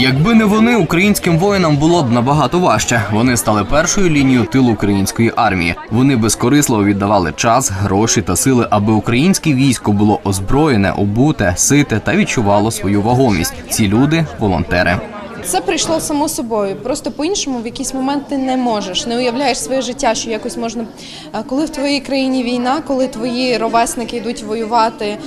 Якби не вони, українським воїнам було б набагато важче. Вони стали першою лінією тилу української армії. Вони безкорисливо віддавали час, гроші та сили, аби українське військо було озброєне, обуте, сите та відчувало свою вагомість. Ці люди волонтери. Це прийшло само собою. Просто по-іншому в якийсь момент ти не можеш, не уявляєш своє життя, що якось можна. Коли в твоїй країні війна, коли твої ровесники йдуть воювати,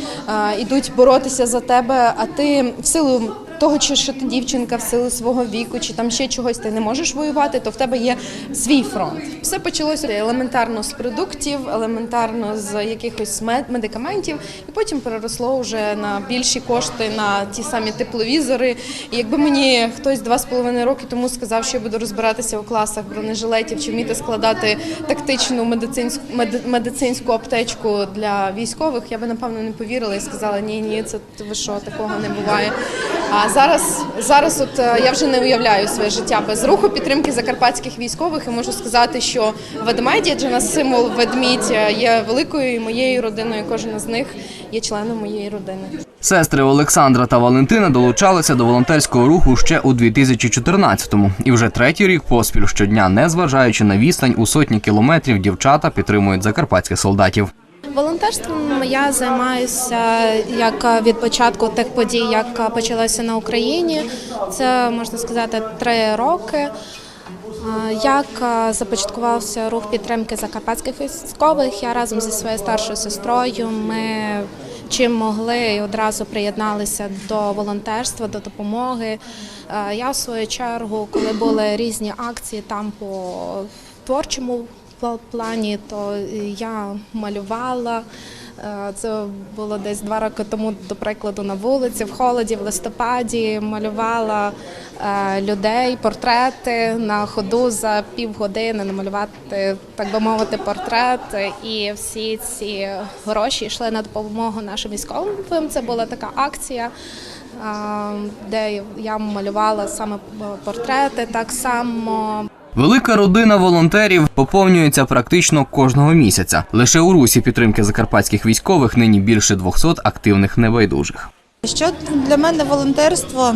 йдуть боротися за тебе, а ти в силу. Того, що ти дівчинка в силу свого віку, чи там ще чогось ти не можеш воювати, то в тебе є свій фронт. Все почалося елементарно з продуктів, елементарно з якихось мед- медикаментів, і потім переросло вже на більші кошти на ті самі тепловізори. І якби мені хтось два з половиною роки тому сказав, що я буду розбиратися у класах бронежилетів чи вміти складати тактичну медицинську меди- медицинську аптечку для військових, я би напевно не повірила і сказала, ні, ні, це ви що, такого не буває. А зараз, зараз от е, я вже не уявляю своє життя без руху підтримки закарпатських військових і можу сказати, що ведмеді, адже нас символ ведмідь е, є великою і моєю родиною. Кожен з них є членом моєї родини. Сестри Олександра та Валентина долучалися до волонтерського руху ще у 2014-му. І вже третій рік поспіль щодня, незважаючи на відстань у сотні кілометрів, дівчата підтримують закарпатських солдатів. Волонтерством я займаюся як від початку тих подій, як почалося на Україні. Це можна сказати три роки. Е, Як е, започаткувався рух підтримки закарпатських військових, я разом зі своєю старшою сестрою ми чим могли одразу приєдналися до волонтерства, до допомоги. Е, Я в свою чергу, коли були різні акції там по творчому плані, то я малювала. Е, Це було десь два роки тому, до прикладу, на вулиці, в холоді, в листопаді малювала е, людей, портрети на ходу за півгодини намалювати, так би мовити, портрет. І всі ці гроші йшли на допомогу нашим військовим. Це була така акція. е, Де я малювала саме портрети, так само Велика родина волонтерів поповнюється практично кожного місяця. Лише у русі підтримки закарпатських військових нині більше 200 активних небайдужих. Що для мене волонтерство?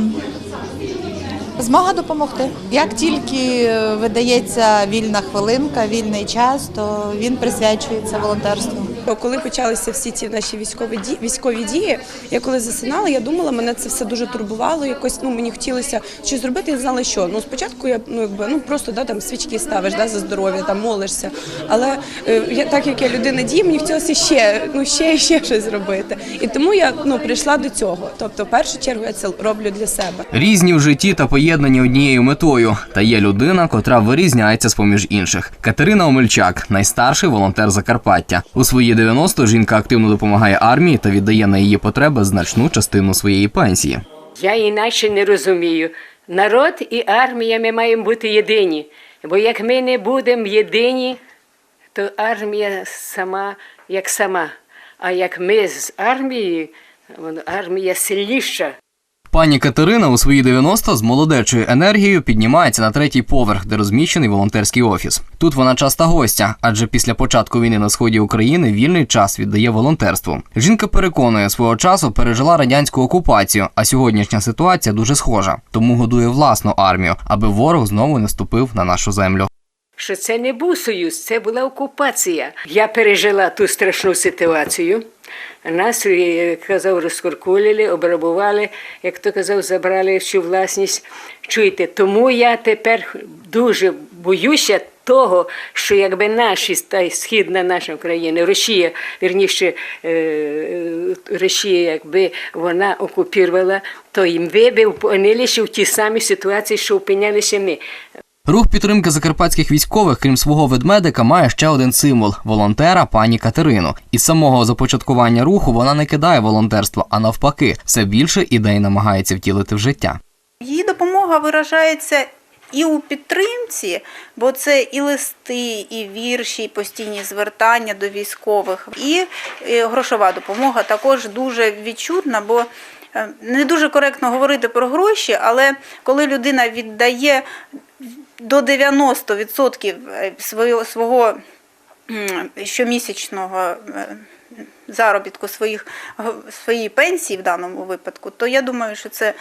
Змога допомогти. Як тільки видається вільна хвилинка, вільний час, то він присвячується волонтерству. Коли почалися всі ці наші військові дії, військові дії, я коли засинала, я думала, мене це все дуже турбувало. Якось ну мені хотілося щось зробити, я знала, що. Ну спочатку я ну якби ну просто да там свічки ставиш, да за здоров'я, там молишся. Але е, я так як я людина дії, мені хотілося ще ну ще і ще щось зробити. І тому я ну прийшла до цього. Тобто, в першу чергу я це роблю для себе. Різні в житті та поєднані однією метою. Та є людина, котра вирізняється з поміж інших. Катерина Омельчак, найстарший волонтер Закарпаття. У свої 90 жінка активно допомагає армії та віддає на її потреби значну частину своєї пенсії. Я інакше не розумію. Народ і армія ми маємо бути єдині. Бо як ми не будемо єдині, то армія сама як сама. А як ми з армією, армія сильніша. Пані Катерина у свої 90 з молодечою енергією піднімається на третій поверх, де розміщений волонтерський офіс. Тут вона часта гостя, адже після початку війни на сході України вільний час віддає волонтерству. Жінка переконує, свого часу пережила радянську окупацію, а сьогоднішня ситуація дуже схожа, тому годує власну армію, аби ворог знову не ступив на нашу землю. Що це не був союз, це була окупація. Я пережила ту страшну ситуацію. Нас, як казав, розкуркулили, обрабували, як то казав, забрали всю власність. Чуєте, тому я тепер дуже боюся того, що якби наші та східна наша країна, Росія, вірніше, е, Росія, якби вона окупувала, то їм ви б опинилися в тій самій ситуації, що опинялися ми. Рух підтримки закарпатських військових, крім свого ведмедика, має ще один символ волонтера пані Катерину. Із самого започаткування руху вона не кидає волонтерство, а навпаки, все більше ідей намагається втілити в життя. Її допомога виражається і у підтримці, бо це і листи, і вірші, і постійні звертання до військових. І е, грошова допомога також дуже відчутна, бо не дуже коректно говорити про гроші, але коли людина віддає до 90% свого, свого щомісячного е, заробітку своїх, своїй пенсії в даному випадку, то я думаю, що це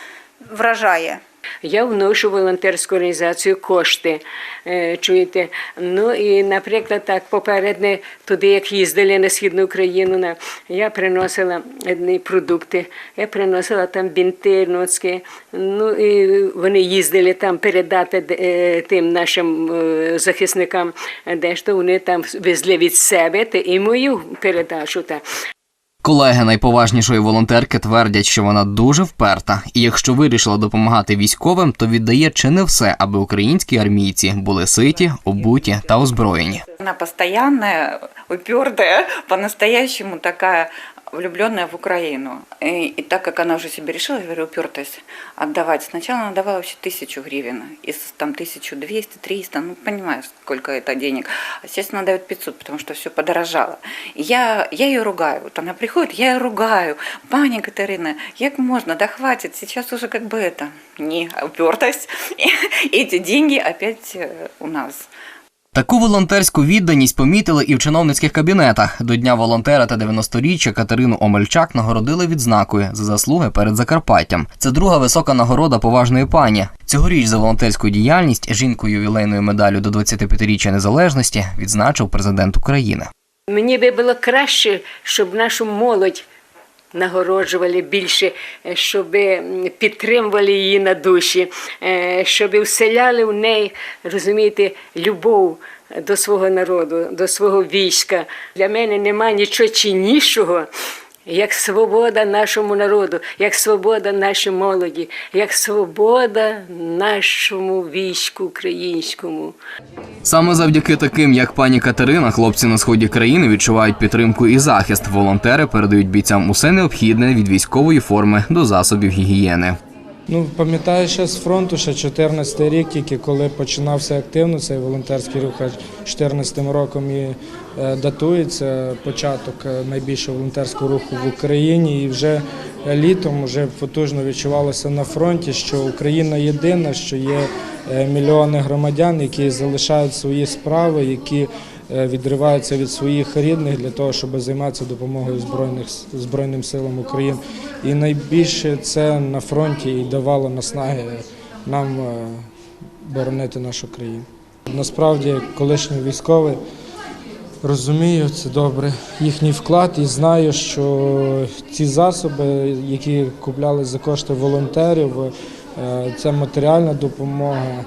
вражає Я вношу в волонтерську організацію кошти. е, Чуєте? Ну і, наприклад, так попередне туди, як їздили на східну Україну, я приносила одні продукти. Я приносила там бінти, ноцки. Ну і вони їздили там передати е, тим нашим е, захисникам, дещо вони там везли від себе і мою передачу. Колеги найповажнішої волонтерки твердять, що вона дуже вперта, і якщо вирішила допомагати військовим, то віддає чи не все, аби українські армійці були ситі, обуті та озброєні. Вона постійно упертая, по-настоящему такая влюбленная в Украину. И, и так как она уже себе решила, я говорю, упертость отдавать. Сначала она давала вообще тысячу гривен, из там 1200, 300, ну понимаешь, сколько это денег. А сейчас она дает 500, потому что все подорожало. И я, я ее ругаю. Вот она приходит, я ее ругаю. Паня Катерина, як можно, да хватит, сейчас уже как бы это, не, упертость. И эти деньги опять э, у нас. Таку волонтерську відданість помітили і в чиновницьких кабінетах. До дня волонтера та 90-річчя Катерину Омельчак нагородили відзнакою за заслуги перед Закарпаттям. Це друга висока нагорода поважної пані. Цьогоріч за волонтерську діяльність жінку ювілейною медаллю до 25-річчя незалежності відзначив президент України. Мені би було краще, щоб нашу молодь нагороджували більше, е, щоб підтримували її на душі, е, щоб вселяли в неї, розумієте, любов до свого народу, до свого війська. Для мене немає нічого ціннішого. Як свобода нашому народу, як свобода нашій молоді, як свобода нашому війську українському. Саме завдяки таким, як пані Катерина, хлопці на сході країни відчувають підтримку і захист. Волонтери передають бійцям усе необхідне від військової форми до засобів гігієни. Ну, пам'ятаю ще з фронту, ще 14 рік, тільки коли починався активно цей волонтерський рух, аж 14 роком і е, датується початок е, найбільшого волонтерського руху в Україні. І вже літом вже потужно відчувалося на фронті, що Україна єдина, що є е, мільйони громадян, які залишають свої справи, які відриваються від своїх рідних для того, щоб займатися допомогою збройних збройним силам України. І найбільше це на фронті і давало наснаги нам е, боронити нашу країну. Насправді, колишній військовий розумію це добре їхній вклад і знаю, що ці засоби, які купляли за кошти волонтерів, е, це матеріальна допомога.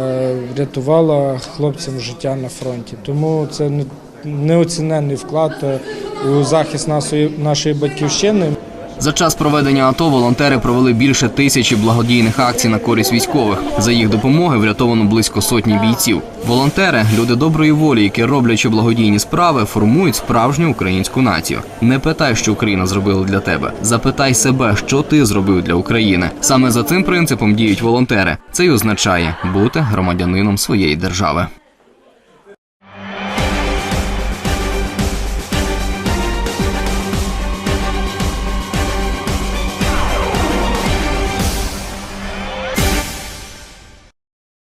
Е, Врятувала хлопцям життя на фронті. Тому це не- неоціненний вклад е, у захист нашої батьківщини. За час проведення АТО волонтери провели більше тисячі благодійних акцій на користь військових. За їх допомоги врятовано близько сотні бійців. Волонтери люди доброї волі, які роблячи благодійні справи, формують справжню українську націю. Не питай, що Україна зробила для тебе. Запитай себе, що ти зробив для України. Саме за цим принципом діють волонтери. Це й означає бути громадянином своєї держави.